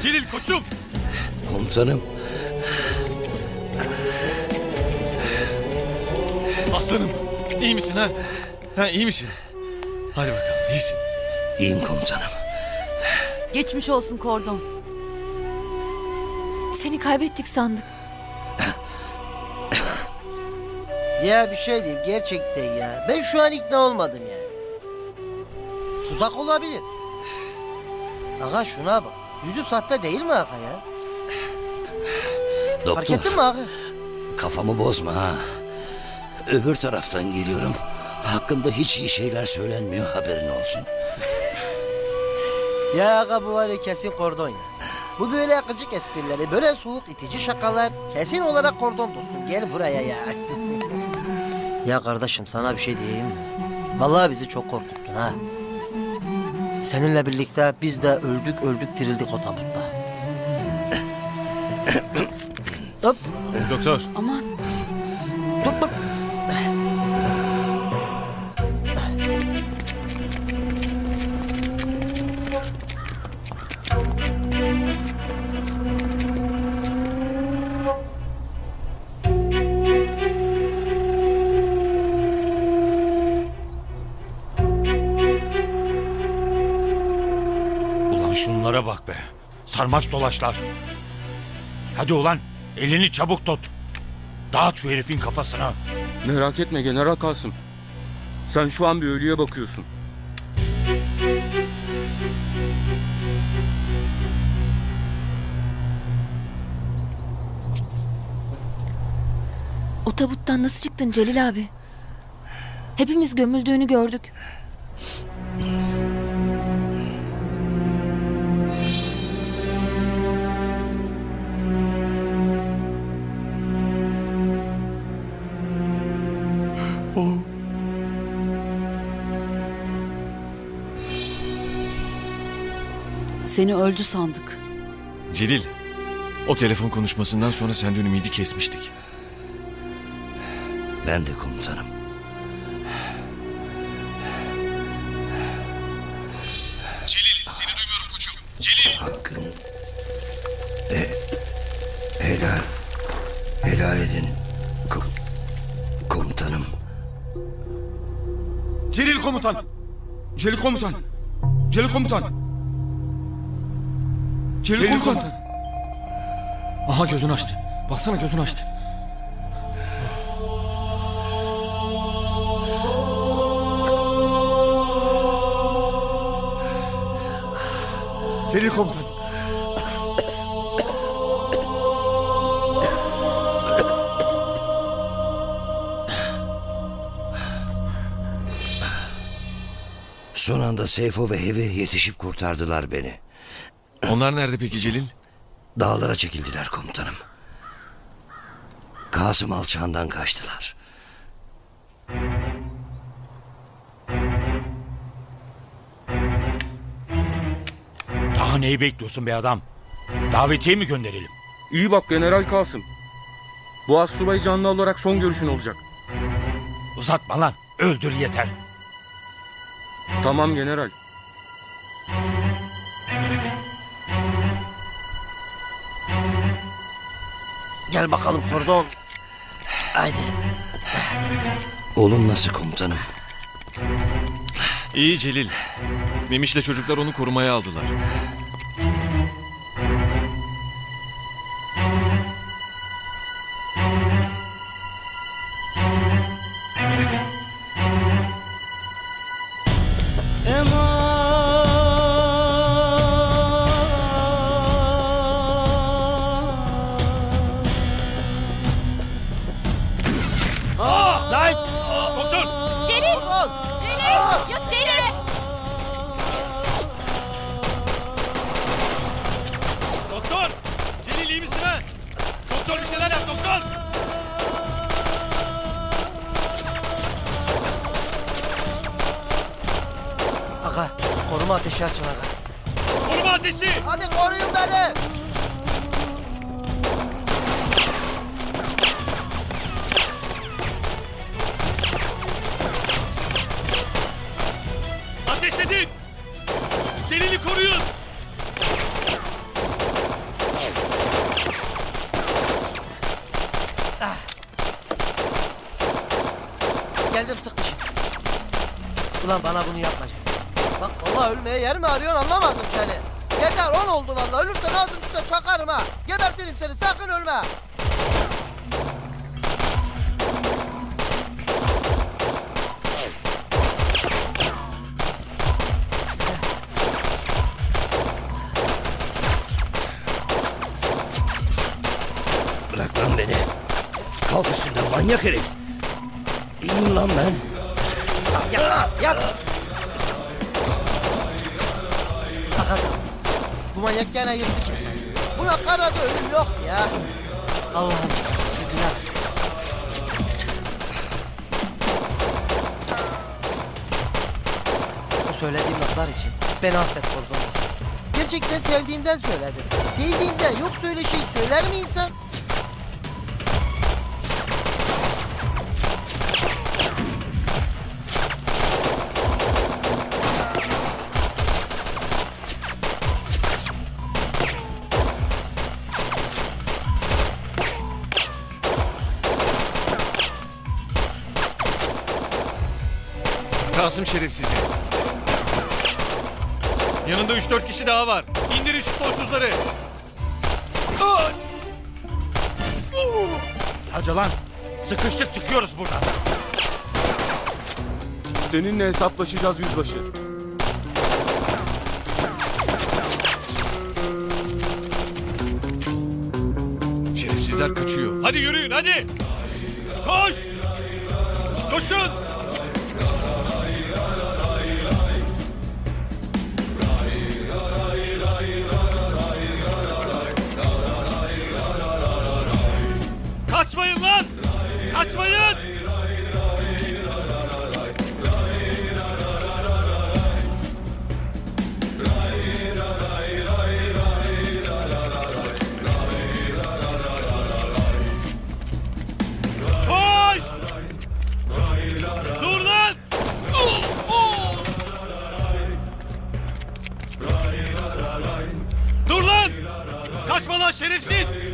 Celil koçum. Komutanım. Aslanım. iyi misin ha? Ha iyi misin? Hadi bakalım iyisin. İyiyim komutanım. Geçmiş olsun kordon. Seni kaybettik sandık. Ya bir şey diyeyim gerçekten ya. Ben şu an ikna olmadım yani. Tuzak olabilir. Aga şuna bak. Yüzü sahte değil mi aga ya? Fark ettin Doktor mi aga? kafamı bozma ha. Öbür taraftan geliyorum. Hakkında hiç iyi şeyler söylenmiyor haberin olsun. Ya aga bu var ya kesin kordon ya. Bu böyle akıcık esprileri, böyle soğuk itici şakalar kesin olarak kordon dostum. Gel buraya ya. ya kardeşim sana bir şey diyeyim mi? Vallahi bizi çok korkuttun ha. Seninle birlikte biz de öldük öldük dirildik o tabutta. Hop, Doktor. Aman Sarmaş dolaşlar. Hadi ulan elini çabuk tut. Dağıt şu herifin kafasına. Merak etme General Kasım. Sen şu an bir ölüye bakıyorsun. O tabuttan nasıl çıktın Celil abi? Hepimiz gömüldüğünü gördük. Seni öldü sandık. Celil. O telefon konuşmasından sonra senden ümidi kesmiştik. Ben de komutanım. Celil seni duymuyorum koçum. Celil. Hakkın... E, helal... Helal edin. Ko- komutanım. Celil komutan! Celil komutan! Celil komutan! Celil, komutan! Aha gözünü açtı. Baksana gözünü açtı. Celil komutan! Son anda Seyfo ve Hevi yetişip kurtardılar beni. Onlar nerede peki Celil? Dağlara çekildiler komutanım. Kasım alçağından kaçtılar. Daha neyi bekliyorsun be adam? Davetiye mi gönderelim? İyi bak General Kasım. Bu astsubayı canlı olarak son görüşün olacak. Uzatma lan. Öldür yeter. Tamam General. Gel bakalım kordon. Haydi. Oğlum nasıl komutanım? İyi Celil. Memiş'le çocuklar onu korumaya aldılar. Vurma ateşi açın aga. Vurma ateşi! Hadi koruyun beni! Ateşledin! Celil'i koruyun! Ah. Geldim sık. Ulan bana bunu yapma Bak vallahi ölmeye yer mi arıyorsun anlamadım seni. Yeter on oldu vallahi ölürsen ağzın üstüne çakarım ha. Gebertirim seni sakın ölme. Bırak lan beni. Kalk üstünden manyak herif. İyiyim lan ben. Yat yat. Manyak gene yırttı. Buna karada ölüm yok ya. Allah'ım şükürler. Bu söylediğim laflar için beni affet dostum. Gerçekten sevdiğimden söyledim. Sevdiğimden yoksa öyle şey söyler mi insan? Kasım şerefsizi. Yanında 3-4 kişi daha var. İndirin şu soysuzları. Hadi lan. Sıkıştık çıkıyoruz buradan. Seninle hesaplaşacağız yüzbaşı. Şerefsizler kaçıyor. Hadi yürüyün hadi. Koş. Koşun. Kaçmayın. Koş. Dur lan. Dur lan. Kaçma lan şerefsiz.